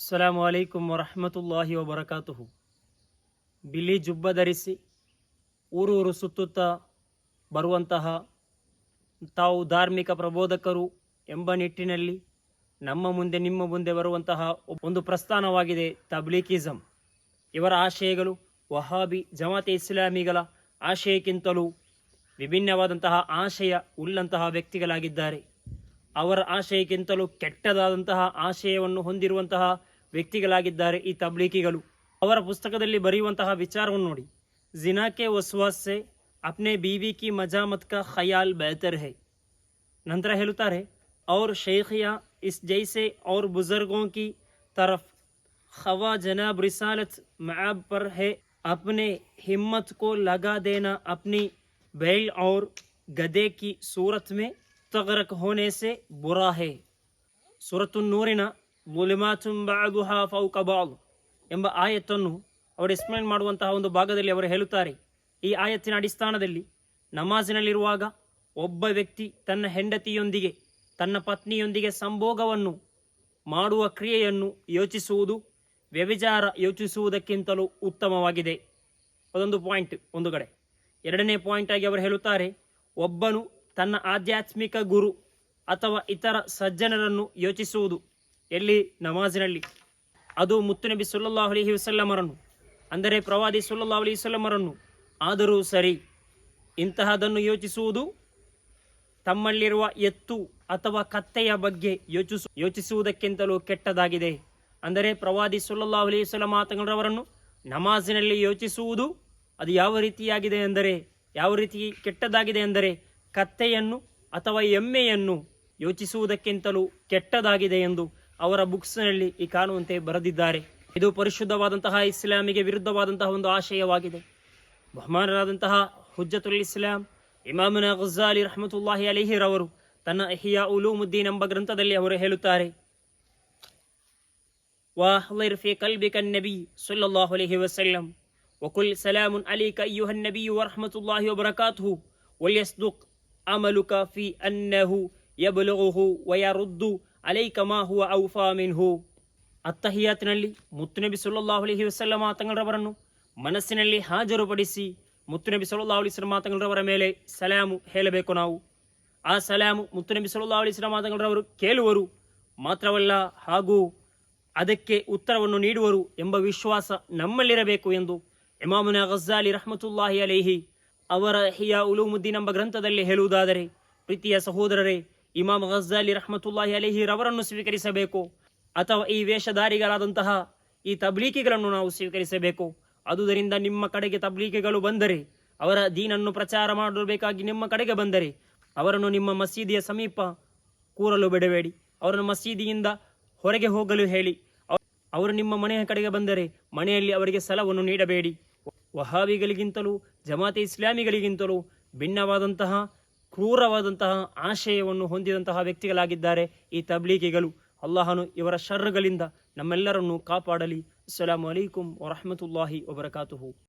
ಅಸ್ಸಲಾಮು ಅಲೈಕುಂ ವರಹಮತುಲ್ಲಾಹಿ ವಬರಕಾತುಹು ಬಿಳಿ ಜುಬ್ಬ ಧರಿಸಿ ಊರೂರು ಸುತ್ತುತ್ತಾ ಬರುವಂತಹ ತಾವು ಧಾರ್ಮಿಕ ಪ್ರಬೋಧಕರು ಎಂಬ ನಿಟ್ಟಿನಲ್ಲಿ ನಮ್ಮ ಮುಂದೆ, ನಿಮ್ಮ ಮುಂದೆ ಬರುವಂತಹ ಒಂದು ಪ್ರಸ್ಥಾನವಾಗಿದೆ ತಬ್ಲೀಕಿಸಂ ಇವರ ಆಶಯಗಳು ವಹಾಬಿ ಜಮಾತೆ ಇಸ್ಲಾಮಿಗಳ ಆಶಯಕ್ಕಿಂತಲೂ ವಿಭಿನ್ನವಾದಂತಹ ಆಶಯ ಉಳ್ಳಂತಹ ವ್ಯಕ್ತಿಗಳಾಗಿದ್ದಾರೆ. ಅವರ ಆಶಯಕ್ಕಿಂತಲೂ ಕೆಟ್ಟದಾದಂತಹ ಆಶಯವನ್ನು ಹೊಂದಿರುವಂತಹ ವ್ಯಕ್ತಿಗಳಾಗಿದ್ದಾರೆ ಈ ತಬ್ಲೀಕಿಗಳು ಅವರ ಪುಸ್ತಕದಲ್ಲಿ ಬರೆಯುವಂತಹ ವಿಚಾರವನ್ನು ನೋಡಿ ಜಿನಾಕೆ ವಸ್ವಾಸ್ ಸೆ ಅಪ್ನೆ ಬೀವಿ ಕಿ ಮಜಾಮತ್ ಕಾ ಖಯಾಲ್ ಬೆಹತರ್ ಹೈ ನಂತರ ಹೇಳುತ್ತಾರೆ और शेखिया इस जैसे और बुजुर्गों की तरफ खवा जनाब रिसालत मैब पर है अपने हिम्मत को लगा देना अपनी बैल और गधे की सूरत में तगरक होने से बुरा है ಸುರತುನ್ನೂರಿನ ಮುಲಿಮಾತುಂ ಬಾದುಹಾ ಫೌಕ ಎಂಬ ಆಯತ್ತನ್ನು ಅವರು ಎಕ್ಸ್ಪ್ಲೇನ್ ಮಾಡುವಂತಹ ಒಂದು ಭಾಗದಲ್ಲಿ ಅವರು ಹೇಳುತ್ತಾರೆ. ಈ ಆಯತ್ತಿನ ಅಡಿಸ್ಥಾನದಲ್ಲಿ ನಮಾಜಿನಲ್ಲಿರುವಾಗ ಒಬ್ಬ ವ್ಯಕ್ತಿ ತನ್ನ ಹೆಂಡತಿಯೊಂದಿಗೆ, ತನ್ನ ಪತ್ನಿಯೊಂದಿಗೆ ಸಂಭೋಗವನ್ನು ಮಾಡುವ ಕ್ರಿಯೆಯನ್ನು ಯೋಚಿಸುವುದು ವ್ಯವಿಚಾರ ಯೋಚಿಸುವುದಕ್ಕಿಂತಲೂ ಉತ್ತಮವಾಗಿದೆ. ಅದೊಂದು ಪಾಯಿಂಟ್ ಒಂದು ಕಡೆ. ಎರಡನೇ ಪಾಯಿಂಟ್ ಆಗಿ ಅವರು ಹೇಳುತ್ತಾರೆ, ಒಬ್ಬನು ತನ್ನ ಆಧ್ಯಾತ್ಮಿಕ ಗುರು ಅಥವಾ ಇತರ ಸಜ್ಜನರನ್ನು ಯೋಚಿಸುವುದು ಎಲ್ಲಿ ನಮಾಜಿನಲ್ಲಿ? ಅದು ಮುತ್ತುನಬಿ ಸುಲ್ಲಾ ಅಲಿಹಿ ವಸಲ್ಲಮರನ್ನು. ಅಂದರೆ ಪ್ರವಾದಿ ಸುಲ್ಲಾ ಅಲಿ ವಸಲ್ಲಮರನ್ನು. ಆದರೂ ಸರಿ, ಇಂತಹದನ್ನು ಯೋಚಿಸುವುದು ತಮ್ಮಲ್ಲಿರುವ ಎತ್ತು ಅಥವಾ ಕತ್ತೆಯ ಬಗ್ಗೆ ಯೋಚಿಸು, ಯೋಚಿಸುವುದಕ್ಕಿಂತಲೂ ಕೆಟ್ಟದಾಗಿದೆ. ಅಂದರೆ ಪ್ರವಾದಿ ಸುಲ್ಲಾ ಅಲಿ ವಸಲ್ಲಮ ನಮಾಜಿನಲ್ಲಿ ಯೋಚಿಸುವುದು ಅದು ಯಾವ ರೀತಿಯಾಗಿದೆ ಎಂದರೆ ಯಾವ ರೀತಿ ಕೆಟ್ಟದಾಗಿದೆ ಎಂದರೆ ಕತ್ತೆಯನ್ನು ಅಥವಾ ಎಮ್ಮೆಯನ್ನು ಯೋಚಿಸುವುದಕ್ಕಿಂತಲೂ ಕೆಟ್ಟದಾಗಿದೆ ಎಂದು ಅವರ ಬುಕ್ಸ್ನಲ್ಲಿ ಈ ಕಾಣುವಂತೆ ಬರೆದಿದ್ದಾರೆ ಇದು ಪರಿಶುದ್ಧವಾದಂತಹ ಇಸ್ಲಾಮಿಗೆ ವಿರುದ್ಧವಾದಂತಹ ಒಂದು ಆಶಯವಾಗಿದೆ ಬಹುಮಾನರಾದಂತಹ ಹುಜ್ಜತುಲ್ ಇಸ್ಲಾಂ ಇಮಾಮನ ಗಜಾಲಿ ರಹಮತುಲ್ಲಾಹಿ ಅಲಿಹಿರವರು ತನ್ನ ಹಿಯಾ ಉಲೂಮುದ್ದೀನ್ ಎಂಬ ಗ್ರಂಥದಲ್ಲಿ ಅವರು ಹೇಳುತ್ತಾರೆ واحضر في قلبك النبي صلى الله عليه وسلم وقل سلام عليك أيها النبي ورحمة الله وبركاته وليصدق عملك في أنه يبلغه ويرد ಅಲೈ ಕಮಾ ಹುವ ಔಫಾ ಮಿನ್ ಹೂ ಅತ್ತಹಿಯಾತಿನಲ್ಲಿ ಮುತ್ತುನಬಿ ಸುಲ್ಲಾಹು ಅಲಹಿ ವಸಲ್ಲಮ ತಗಳರವರನ್ನು ಮನಸ್ಸಿನಲ್ಲಿ ಹಾಜರುಪಡಿಸಿ ಮುತ್ತುನಬಿ ಸಲ್ಲಾಹು ಅಲಿಸ್ಲಮ ತಗಳರವರ ಮೇಲೆ ಸಲಾಮು ಹೇಳಬೇಕು ನಾವು. ಆ ಸಲಾಮು ಮುತ್ತುನಬಿ ಸಲ್ಲಾಹು ಅಲಿಸ್ಲಮ ತಗಳರವರು ಕೇಳುವರು, ಮಾತ್ರವಲ್ಲ ಹಾಗೂ ಅದಕ್ಕೆ ಉತ್ತರವನ್ನು ನೀಡುವರು ಎಂಬ ವಿಶ್ವಾಸ ನಮ್ಮಲ್ಲಿರಬೇಕು ಎಂದು ಇಮಾಮುನ ಗಜ್ಜಾಲಿ ರಹಮತುಲ್ಲಾಹಿ ಅಲೇಹಿ ಅವರ ಹಿಯಾ ಉಲೂಮುದ್ದೀನ್ ಎಂಬ ಗ್ರಂಥದಲ್ಲಿ ಹೇಳುವುದಾದರೆ, ಪ್ರೀತಿಯ ಸಹೋದರರೇ ಇಮಾಮ್ ಗಜ್ಜಾಲಿ ರಹಮತುಲ್ಲಾಹಿ ಅಲೈಹಿ ರವರನ್ನು ಸ್ವೀಕರಿಸಬೇಕು. ಅಥವಾ ಈ ವೇಷಧಾರಿಗಳಾದಂತಹ ಈ ತಬ್ಲೀಕಿಗಳನ್ನು ನಾವು ಸ್ವೀಕರಿಸಬೇಕು. ಅದುದರಿಂದ ನಿಮ್ಮ ಕಡೆಗೆ ತಬ್ಲೀಕಿಗಳು ಬಂದರೆ, ಅವರ ದೀನನ್ನು ಪ್ರಚಾರ ಮಾಡಬೇಕಾಗಿ ನಿಮ್ಮ ಕಡೆಗೆ ಬಂದರೆ, ಅವರನ್ನು ನಿಮ್ಮ ಮಸೀದಿಯ ಸಮೀಪ ಕೂರಲು ಬಿಡಬೇಡಿ. ಅವರನ್ನು ಮಸೀದಿಯಿಂದ ಹೊರಗೆ ಹೋಗಲು ಹೇಳಿ. ಅವರು ನಿಮ್ಮ ಮನೆಯ ಕಡೆಗೆ ಬಂದರೆ, ಮನೆಯಲ್ಲಿ ಅವರಿಗೆ ಸಲವನ್ನು ನೀಡಬೇಡಿ. ವಹಾವಿಗಳಿಗಿಂತಲೂ ಜಮಾತೆ ಇಸ್ಲಾಮಿಗಳಿಗಿಂತಲೂ ಭಿನ್ನವಾದಂತಹ ಕ್ರೂರವಾದಂತಹ ಆಶಯವನ್ನು ಹೊಂದಿದಂತಹ ವ್ಯಕ್ತಿಗಳಾಗಿದ್ದಾರೆ ಈ ತಬ್ಲೀಗಿಗಳು. ಅಲ್ಲಾಹನು ಇವರ ಶರ್ರಗಳಿಂದ ನಮ್ಮೆಲ್ಲರನ್ನು ಕಾಪಾಡಲಿ. ಅಸ್ಸಲಾಮು ಅಲೈಕುಂ ವರಹಮತುಲ್ಲಾಹಿ ವಬರಕಾತುಹು.